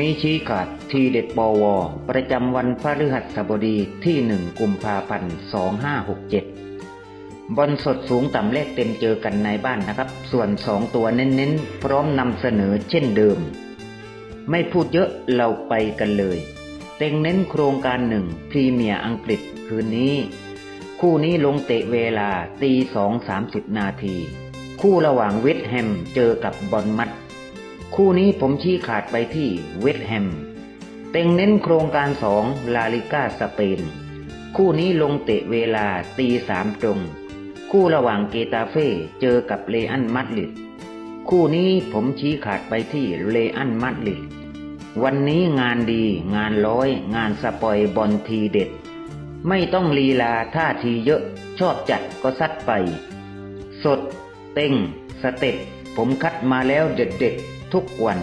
นี้ชี้ขาดทีเด็ดบวประจำวันพฤหัสบดีที่หนึ่งกุมภาพันธ์สองห้าหกเจ็ดบอลสดสูงต่ำเลขเต็มเจอกันในบ้านนะครับ ส่วนสองตัวเน้นๆ พร้อมนำเสนอเช่นเดิม ไม่พูดเยอะเราไปกันเลย เต็งเน้นโครงการหนึ่งพรีเมียร์อังกฤษคืนนี้ คู่นี้ลงเตะเวลาตีสองสามสิบนาที คู่ระหว่างเวสต์แฮมเจอกับบอลมัด คู่นี้ผมชี้ขาดไปที่เวสต์แฮม เต็งเน้นโครงการสองลาลิก้าสเปน คู่นี้ลงเตะเวลาตีสามตรง คู่ระหว่างเกตาเฟ่เจอกับเลอันมัดลิด คู่นี้ผมชี้ขาดไปที่เลอันมัดลิด วันนี้งานดีงานร้อย งานสปอยบอลทีเด็ด ไม่ต้องลีลาท่าทีเยอะชอบจัดก็ซัดไป สด เต็ง สเต็ปผมคัดมาแล้วเด็ดๆ ทุกวัน